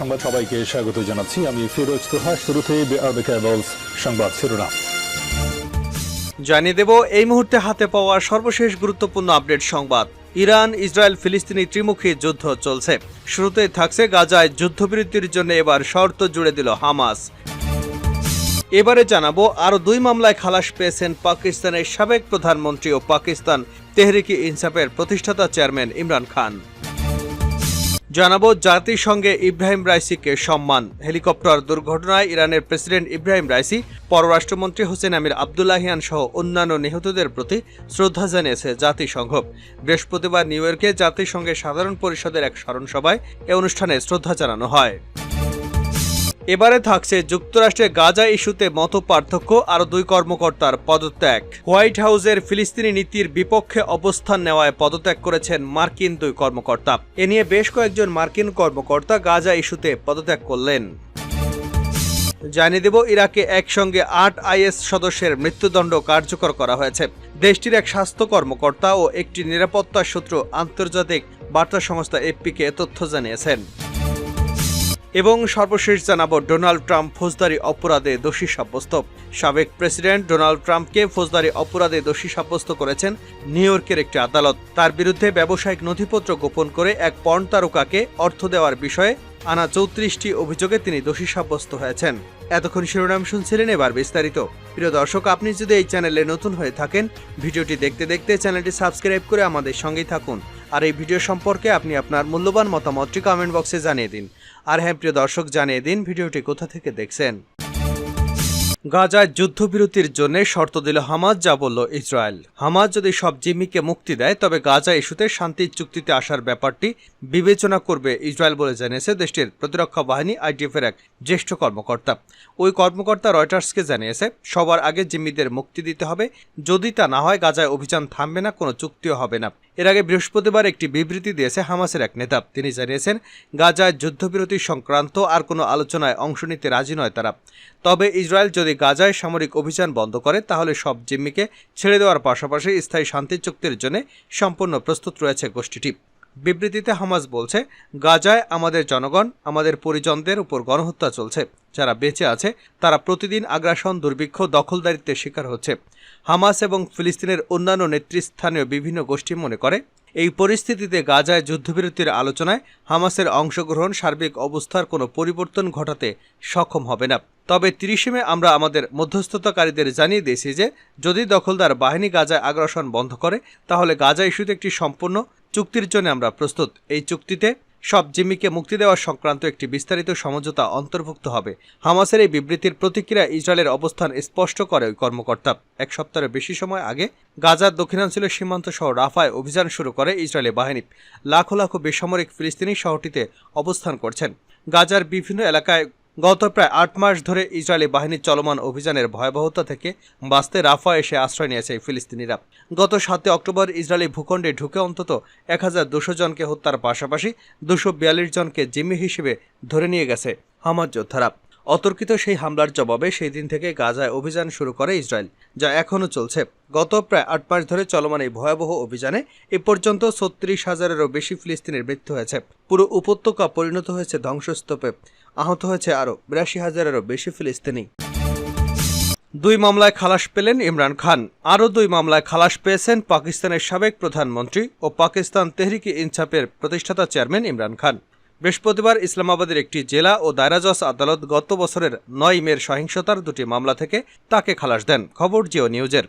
সংবাদ সবাইকে স্বাগত জানাচ্ছি। আমি ফিরোজ তোহা শুরুতে সংবাদ শিরোনাম। জানিয়ে দেব, এই মুহূর্তে হাতে পাওয়া সর্বশেষ গুরুত্বপূর্ণ আপডেট সংবাদ। ইরান, ইসরায়েল, ফিলিস্তিনি ত্রিমুখী যুদ্ধ চলছে। শুরুতেই থাকছে গাজায় যুদ্ধবিরতির জন্য এবার শর্ত জুড়ে দিল হামাস। এবারে জানাব, আরও দুই মামলায় খালাস পেয়েছেন পাকিস্তানের সাবেক প্রধানমন্ত্রী ও পাকিস্তান তেহরিকি ইনসাফের প্রতিষ্ঠাতা চেয়ারম্যান ইমরান খান। জানাব জাতিসংঘে ইব্রাহিম রাইসিকে সম্মান। হেলিকপ্টার দুর্ঘটনায় ইরানের প্রেসিডেন্ট ইব্রাহিম রাইসি, পররাষ্ট্রমন্ত্রী হোসেন আমির আবদুল্লাহিয়ান সহ অন্যান্য নিহতদের প্রতি শ্রদ্ধা জানিয়েছে জাতিসংঘ। বৃহস্পতিবার নিউ ইয়র্কে জাতিসংঘের সাধারণ পরিষদের এক স্মরণ সভায় এ অনুষ্ঠানে শ্রদ্ধা জানানো হয়। এবারে থাকছে যুক্তরাষ্ট্রে গাজা ইস্যুতে মত পার্থক্য আরও দুই কর্মকর্তার পদত্যাগ। হোয়াইট হাউসের ফিলিস্তিনি নীতির বিপক্ষে অবস্থান নেওয়ায় পদত্যাগ করেছেন মার্কিন দুই কর্মকর্তা। এ নিয়ে বেশ কয়েকজন মার্কিন কর্মকর্তা গাজা ইস্যুতে পদত্যাগ করলেন। জানিয়ে দেব, ইরাকে একসঙ্গে আট আইএস সদস্যের মৃত্যুদণ্ড কার্যকর করা হয়েছে। দেশটির এক স্বাস্থ্য কর্মকর্তা ও একটি নিরাপত্তা সূত্র আন্তর্জাতিক বার্তা সংস্থা এফপিকে তথ্য জানিয়েছেন। এবং সর্বশেষ জানাব, ডোনাল্ড ট্রাম্প ফৌজদারি অপরাধে দোষী সাব্যস্ত। সাবেক প্রেসিডেন্ট ডোনাল্ড ট্রাম্পকে ফৌজদারি অপরাধে দোষী সাব্যস্ত করেছেন নিউ ইয়র্কের একটি আদালত। তার বিরুদ্ধে ব্যবসায়িক নথিপত্র গোপন করে এক পর্ন তারকাকে অর্থ দেওয়ার বিষয়ে আনা চৌত্রিশটি অভিযোগে তিনি দোষী সাব্যস্ত হয়েছেন। এতক্ষণ শিরোনাম শুনছিলেন এবার বিস্তারিত। প্রিয় দর্শক, আপনি যদি এই চ্যানেলে নতুন হয়ে থাকেন, ভিডিওটি দেখতে দেখতে চ্যানেলটি সাবস্ক্রাইব করে আমাদের সঙ্গেই থাকুন। আর এই ভিডিও সম্পর্কে আপনি আপনার মূল্যবান মতামতটি কমেন্ট বক্সে জানিয়ে দিন। আর হ্যাঁ প্রিয় দর্শক, জানিয়ে দিন ভিডিওটি কোথা থেকে দেখছেন। গাজায় যুদ্ধবিরতির জন্য শর্ত দিল হামাজ যা বলল ইসরায়েল। হামাজ যদি সব জিম্মিকে মুক্তি দেয়, তবে গাজা ইস্যুতে শান্তির চুক্তিতে আসার ব্যাপারটি বিবেচনা করবে ইসরায়েল বলে জানিয়েছে দেশটির প্রতিরক্ষা বাহিনী, আইডিএফ এর এক জ্যেষ্ঠ কর্মকর্তা। ওই কর্মকর্তা রয়টার্সকে জানিয়েছে, সবার আগে জিম্মিদের মুক্তি দিতে হবে। যদি তা না হয়, গাজায় অভিযান থামবে না, কোনো চুক্তিও হবে না। এর আগে বৃহস্পতিবার একটি বিবৃতি দিয়েছে হামাসের এক নেতা। তিনি জানিয়েছেন, গাজায় যুদ্ধবিরতি সংক্রান্ত আর কোনো আলোচনায় অংশ নিতে রাজি নয় তারা। তবে ইসরায়েল যদি গাজায় সামরিক অভিযান বন্ধ করে, তাহলে সব জিম্মিকে ছেড়ে দেওয়ার পাশাপাশি স্থায়ী শান্তি চুক্তির জন্য সম্পূর্ণ প্রস্তুত রয়েছে গোষ্ঠীটি। বিবৃতিতে হামাস বলছে, গাজায় আমাদের জনগণ, আমাদের পরিজনদের উপর গণহত্যা চলছে। যারা বেঁচে আছে, তারা প্রতিদিন আগ্রাসন, দুর্ভিক্ষ, দখলদারিত্বের শিকার হচ্ছে। হামাস এবং ফিলিস্তিনের অন্যান্য নেতৃস্থানীয় বিভিন্ন গোষ্ঠী মনে করে, এই পরিস্থিতিতে গাজায় যুদ্ধবিরতির আলোচনায় হামাসের অংশগ্রহণ, সার্বিক অবস্থার কোনো পরিবর্তন ঘটাতে সক্ষম হবে না। তবে তিরিশে মে আমরা আমাদের মধ্যস্থতাকারীদের জানিয়ে দিয়েছি যে, যদি দখলদার বাহিনী গাজায় আগ্রাসন বন্ধ করে, তাহলে গাজা ইস্যুতে একটি সম্পূর্ণ চুক্তির জন্য আমরা প্রস্তুত। এই চুক্তিতে সব জিম্মিকে মুক্তি দেওয়া সংক্রান্ত একটি বিস্তারিত সমঝোতা অন্তর্ভুক্ত হবে। হামাসের এই বিবৃতির প্রতিক্রিয়া ইসরায়েলের অবস্থান স্পষ্ট করে ওই কর্মকর্তা। এক সপ্তাহের বেশি সময় আগে গাজার দক্ষিণাঞ্চলের সীমান্ত সহ রাফায় অভিযান শুরু করে ইসরায়েলি বাহিনী। লাখো লাখো বেসামরিক ফিলিস্তিনি শহরটিতে অবস্থান করছেন। গাজার বিভিন্ন এলাকায় গত প্রায় আট মাস ধরে ইসরায়েলি বাহিনীর চলমান অভিযানের ভয়াবহতা থেকে বাঁচতে রাফা এসে আশ্রয় নিয়েছে ফিলিস্তিনিরা। গত সাতই অক্টোবর ইসরায়েলি ভূখণ্ডে ঢুকে অন্তত এক হাজার দুশো জনকে হত্যার পাশাপাশি দুশো বিয়াল্লিশ জনকে জিম্মি হিসেবে ধরে নিয়ে গেছে হামাজ যোদ্ধারা। অতর্কিত সেই হামলার জবাবে সেই দিন থেকে গাজায় অভিযান শুরু করে ইসরায়েল, যা এখনও চলছে। গত প্রায় আট মাস ধরে চলমান এই ভয়াবহ অভিযানে এ পর্যন্ত ছত্রিশ হাজারেরও বেশি ফিলিস্তিনের মৃত্যু হয়েছে। পুরো উপত্যকা পরিণত হয়েছে ধ্বংসস্তূপে। আহত হয়েছে আরও বিরাশি হাজারেরও বেশি ফিলিস্তিনি। দুই মামলায় খালাস পেলেন ইমরান খান। আরও দুই মামলায় খালাস পেয়েছেন পাকিস্তানের সাবেক প্রধানমন্ত্রী ও পাকিস্তান তেহরিকি ইনসাফের প্রতিষ্ঠাতা চেয়ারম্যান ইমরান খান। বৃহস্পতিবার ইসলামাবাদের একটি জেলা ও দায়রাজস আদালত গত বছরের নয় মেয়ের সহিংসতার দুটি মামলা থেকে তাকে খালাস দেন। খবর জিও নিউজের।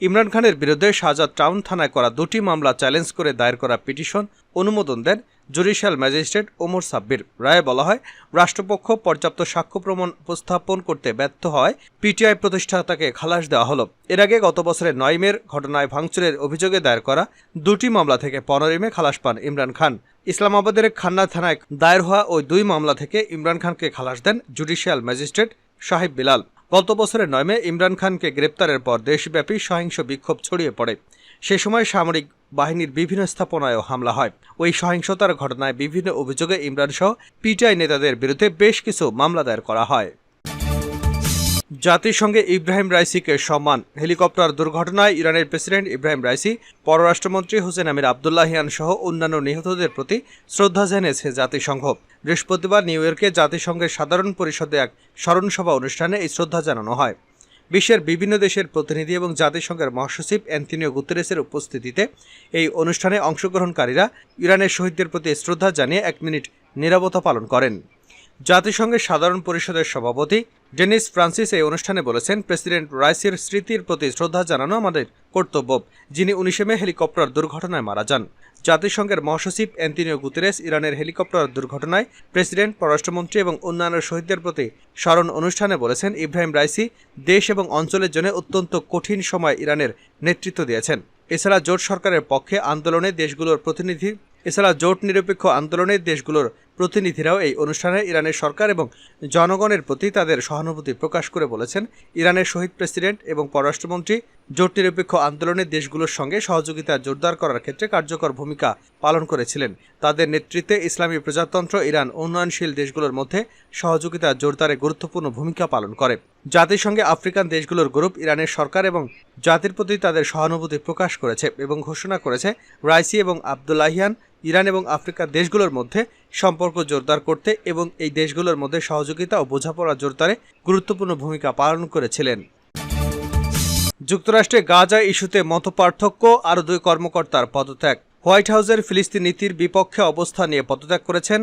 ইমরান খানের বিরুদ্ধে শাহজাদ টাউন থানায় করা দুটি মামলা চ্যালেঞ্জ করে দায়ের করা পিটিশন অনুমোদন দেন জুডিশিয়াল ম্যাজিস্ট্রেট ওমর সাব্বির রায়ে বলা হয়, রাষ্ট্রপক্ষ পর্যাপ্ত সাক্ষ্য প্রমাণ উপস্থাপন করতে ব্যর্থ হয় পিটিআই প্রতিষ্ঠাতাকে খালাস দেওয়া হলো। এর আগে গত বছরের নয় মের ঘটনায় ভাঙচুরের অভিযোগে দায়ের করা দুটি মামলা থেকে পনেরোই মে খালাস পান ইমরান খান। ইসলামাবাদের খান্না থানায় দায়ের হওয়া ওই দুই মামলা থেকে ইমরান খানকে খালাস দেন জুডিশিয়াল ম্যাজিস্ট্রেট সাহেব বিলাল। গত বছরের নয় মে ইমরান খানকে গ্রেপ্তারের পর দেশব্যাপী সহিংস বিক্ষোভ ছড়িয়ে পড়ে। সে সময় সামরিক বাহিনীর বিভিন্ন স্থাপনায়ও হামলা হয়। ওই সহিংসতার ঘটনায় বিভিন্ন অভিযোগে ইমরান সহ পিটিআই নেতাদের বিরুদ্ধে বেশ কিছু মামলা দায়ের করা হয়। জাতিসংঘে ইব্রাহিম রাইসিকে সম্মান, হেলিকপ্টার দুর্ঘটনায় ইরানের প্রেসিডেন্ট ইব্রাহিম রাইসি, পররাষ্ট্রমন্ত্রী হোসেন আমির আবদুল্লাহিয়ান সহ অন্যান্য নিহতদের প্রতি শ্রদ্ধা জানিয়েছে জাতিসংঘ। বৃহস্পতিবার নিউ ইয়র্কে জাতিসংঘের সাধারণ পরিষদে এক স্মরণসভা অনুষ্ঠানে এই শ্রদ্ধা জানানো হয়। বিশ্বের বিভিন্ন দেশের প্রতিনিধি এবং জাতিসংঘের মহাসচিব অ্যান্থনিও গুতেরেসের উপস্থিতিতে এই অনুষ্ঠানে অংশগ্রহণকারীরা ইরানের শহীদদের প্রতি শ্রদ্ধা জানিয়ে এক মিনিট নিরবতা পালন করেন। জাতিসংঘের সাধারণ পরিষদের সভাপতি ডেনিস ফ্রান্সিস এই অনুষ্ঠানে বলেছেন, প্রেসিডেন্ট রাইসির স্মৃতির প্রতি শ্রদ্ধা জানানো আমাদের কর্তব্য, যিনি উনিশে মে হেলিকপ্টার দুর্ঘটনায় মারা যান। জাতিসংঘের মহাসচিব অ্যান্টনিও গুতেরেস ইরানের হেলিকপ্টার দুর্ঘটনায় প্রেসিডেন্ট, পররাষ্ট্রমন্ত্রী এবং অন্যান্য শহীদদের প্রতি স্মরণ অনুষ্ঠানে বলেছেন, ইব্রাহিম রাইসি দেশ এবং অঞ্চলের জন্য অত্যন্ত কঠিন সময় ইরানের নেতৃত্ব দিয়েছেন। এছাড়া জোট সরকারের পক্ষে আন্দোলনে দেশগুলোর প্রতিনিধি, এছাড়া জোট নিরপেক্ষ আন্দোলনে দেশগুলোর প্রতিনিধিরাও এই অনুষ্ঠানে ইরানের সরকার এবং জনগণের প্রতি তাদের সহানুভূতি প্রকাশ করে বলেছেন। ইরানের শহীদ প্রেসিডেন্ট এবং পররাষ্ট্রমন্ত্রী জোট নিরপেক্ষ আন্দোলনের দেশগুলোর সঙ্গে সহযোগিতা জোরদার করার ক্ষেত্রে কার্যকর ভূমিকা পালন করেছিলেন। তাদের নেতৃত্বে ইসলামী প্রজাতন্ত্র, ইরান উন্নয়নশীল দেশগুলোর মধ্যে সহযোগিতা জোরদারে গুরুত্বপূর্ণ ভূমিকা পালন করে। জাতিসংঘে আফ্রিকান দেশগুলোর গ্রুপ ইরানের সরকার এবং জাতির প্রতি তাদের সহানুভূতি প্রকাশ করেছে এবং ঘোষণা করেছে। রাইসি এবং আবদুল্লাহিয়ান ইরান এবং আফ্রিকার দেশগুলোর মধ্যে সম্পর্ক জোরদার করতে এবং এই দেশগুলোর মধ্যে সহযোগিতা ও বোঝাপড়া জোরদারে গুরুত্বপূর্ণ ভূমিকা পালন করেছিলেন। যুক্তরাষ্ট্রে গাজা ইস্যুতে মতপার্থক্য, আরও দুই কর্মকর্তার পদত্যাগ। হোয়াইট হাউসের ফিলিস্তিন নীতির বিপক্ষে অবস্থান নিয়ে পদত্যাগ করেছেন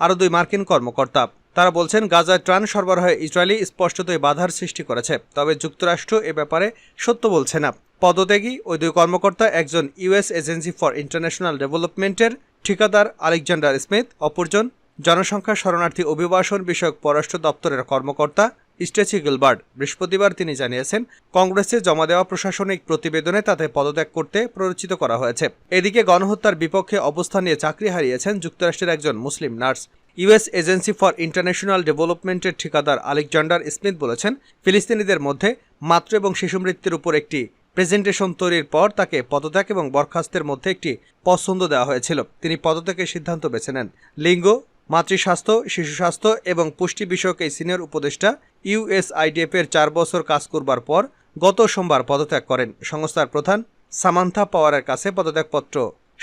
আরও দুই মার্কিন কর্মকর্তা। তারা বলছেন, গাজায় ত্রাণ সরবরাহে ইসরায়েলি স্পষ্টতই বাধার সৃষ্টি করেছে, তবে যুক্তরাষ্ট্র এ ব্যাপারে সত্য বলছে না। পদত্যাগী ওই দুই কর্মকর্তা একজন ইউএস এজেন্সি ফর ইন্টারন্যাশনাল ডেভেলপমেন্টের ঠিকাদার আলেকজান্ডার স্মিথ, অপরজন জনসংখ্যা শরণার্থী অভিবাসন বিষয়ক পররাষ্ট্র দপ্তরের কর্মকর্তা স্টেচি গিলবার্ট। বৃহস্পতিবার তিনি জানিয়েছেন, কংগ্রেসে জমা দেওয়া প্রশাসনিক প্রতিবেদনে তাতে পদত্যাগ করতে প্ররোচিত করা হয়েছে। এদিকে গণহত্যার বিপক্ষে অবস্থান নিয়ে চাকরি হারিয়েছেন যুক্তরাষ্ট্রের একজন মুসলিম nurse. US agency for international ডেভেলপমেন্টের ঠিকাদার আলেকজান্ডার স্মিথ বলেছেন, ফিলিস্তিনিদের মধ্যে মাতৃ এবং শিশু মৃত্যুর উপর একটি প্রেজেন্টেশন তৈরির পর তাকে পদত্যাগ এবং বরখাস্তের মধ্যে একটি পছন্দ দেওয়া হয়েছিল। তিনি পদত্যাগের সিদ্ধান্ত বেছে নেন। লিঙ্গ, মাতৃস্বাস্থ্য শিশু স্বাস্থ্য এবং পুষ্টি বিষয়ক এই সিনিয়র উপদেষ্টা ইউএসআইডিএফ এর চার বছর কাজ করবার পর গত সোমবার পদত্যাগ করেন। সংস্থার প্রধান সামান্থা পাওয়ারের কাছে পদত্যাগপত্র।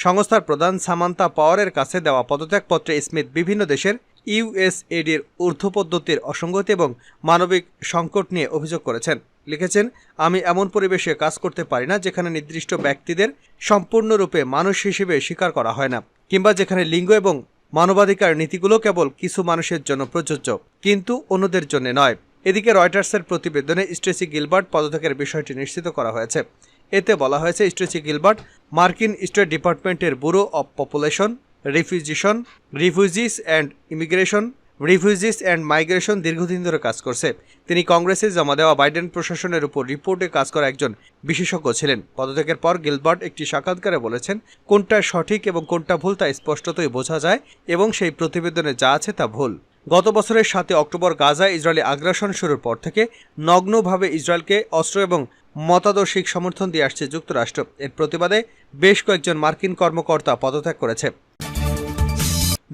সংস্থার প্রধান সামান্তা পাওয়ারের কাছে দেওয়া পদত্যাগপত্রে স্মিথ বিভিন্ন দেশের ইউএসএডির ঊর্ধ্ব পদ্ধতির অসঙ্গতি এবং মানবিক সংকট নিয়ে অভিযোগ করেছেন। লিখেছেন, আমি এমন পরিবেশে কাজ করতে পারি না যেখানে নির্দিষ্ট ব্যক্তিদের সম্পূর্ণরূপে মানুষ হিসেবে স্বীকার করা হয় না, কিংবা যেখানে লিঙ্গ এবং মানবাধিকার নীতিগুলো কেবল কিছু মানুষের জন্য প্রযোজ্য, কিন্তু অন্যদের জন্য নয়। এদিকে রয়টার্সের প্রতিবেদনে স্ট্রেসি গিলবার্ট পদত্যাগের বিষয়টি নিশ্চিত করা হয়েছে। এতে বলা হয়েছে স্ট্রেসি গিলবার্ট মার্কিন স্টেট ডিপার্টমেন্টের bureau of population রিফিউজিশন, refugees and immigration, refugees and migration দীর্ঘদিন ধরে কাজ করছে। তিনি কংগ্রেসে জমা দেওয়া বাইডেন প্রশাসনের উপর রিপোর্টে কাজ করা একজন বিশেষজ্ঞ ছিলেন। পদত্যাগের পর গিলবার্ট একটি সাক্ষাৎকারে বলেছেন, কোনটা সঠিক এবং কোনটা ভুল তা স্পষ্টতই বোঝা যায় এবং সেই প্রতিবেদনে যা আছে তা ভুল। গত বছরের সাতই অক্টোবর গাজায় ইসরায়েলি আগ্রাসন শুরুর পর থেকে নগ্নভাবে ইসরায়েলকে অস্ত্র এবং মতাদর্শিক সমর্থন দিয়ে আসছে যুক্তরাষ্ট্র। এর প্রতিবাদে বেশ কয়েকজন মার্কিন কর্মকর্তা পদত্যাগ করেছে।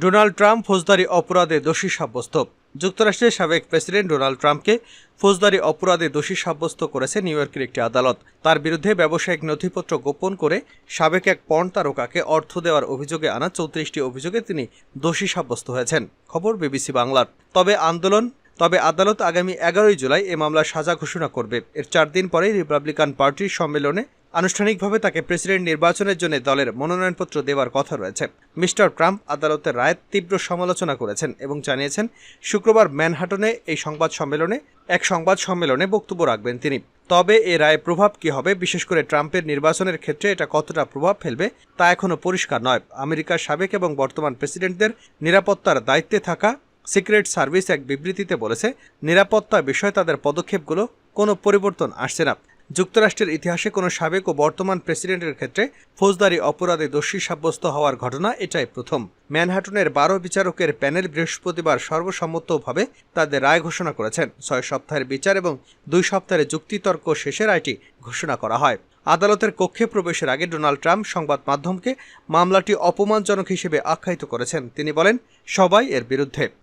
ডোনাল্ড ট্রাম্প ফৌজদারি অপরাধে দোষী সাব্যস্ত। যুক্তরাষ্ট্রের সাবেক প্রেসিডেন্ট ডোনাল্ড ট্রাম্পকে ফৌজদারি অপরাধে দোষী সাব্যস্ত করেছে নিউ ইয়র্কের একটি আদালত। তার বিরুদ্ধে ব্যবসায়িক নথিপত্র গোপন করে সাবেক এক পর্ন তারকাকে অর্থ দেওয়ার অভিযোগে আনা চৌত্রিশটি অভিযোগে তিনি দোষী সাব্যস্ত হয়েছেন। খবর বিবিসি বাংলার। তবে আন্দোলন, তবে আদালত আগামী এগারোই জুলাই এ মামলার সাজা ঘোষণা করবে। এর চার দিন পরেই রিপাবলিকান পার্টির সম্মেলনে আনুষ্ঠানিকভাবে তাকে প্রেসিডেন্ট নির্বাচনের জন্য দলের মনোনয়নপত্র দেওয়ার কথা রয়েছে। মিস্টার ট্রাম্প আদালতের রায়ের তীব্র সমালোচনা করেছেন এবং জানিয়েছেন, শুক্রবার ম্যানহাটনে এই সংবাদ সম্মেলনে, এক সংবাদ সম্মেলনে বক্তব্য রাখবেন তিনি। তবে এ রায়ের প্রভাব কি হবে? বিশেষ করে ট্রাম্পের নির্বাচনের ক্ষেত্রে এটা কতটা প্রভাব ফেলবে তা এখনও পরিষ্কার নয়। আমেরিকার সাবেক এবং বর্তমান প্রেসিডেন্টদের নিরাপত্তার দায়িত্বে থাকা সিক্রেট সার্ভিস এক বিবৃতিতে বলেছে, নিরাপত্তা বিষয়ে তাদের পদক্ষেপগুলো কোনো পরিবর্তন আসছে না। যুক্তরাষ্ট্রের ইতিহাসে কোনো সাবেক ও বর্তমান প্রেসিডেন্টের ক্ষেত্রে ফৌজদারি অপরাধে দোষী সাব্যস্ত হওয়ার ঘটনা এটাই প্রথম। ম্যানহাটনের বারো বিচারকের প্যানেল বৃহস্পতিবার সর্বসম্মতভাবে তাদের রায় ঘোষণা করেছেন। ছয় সপ্তাহের বিচার এবং দুই সপ্তাহের যুক্তিতর্ক শেষে রায়টি ঘোষণা করা হয়। আদালতের কক্ষে প্রবেশের আগে ডোনাল্ড ট্রাম্প সংবাদ মাধ্যমকে মামলাটি অপমানজনক হিসেবে আখ্যায়িত করেছেন। তিনি বলেন, সবাই এর বিরুদ্ধে।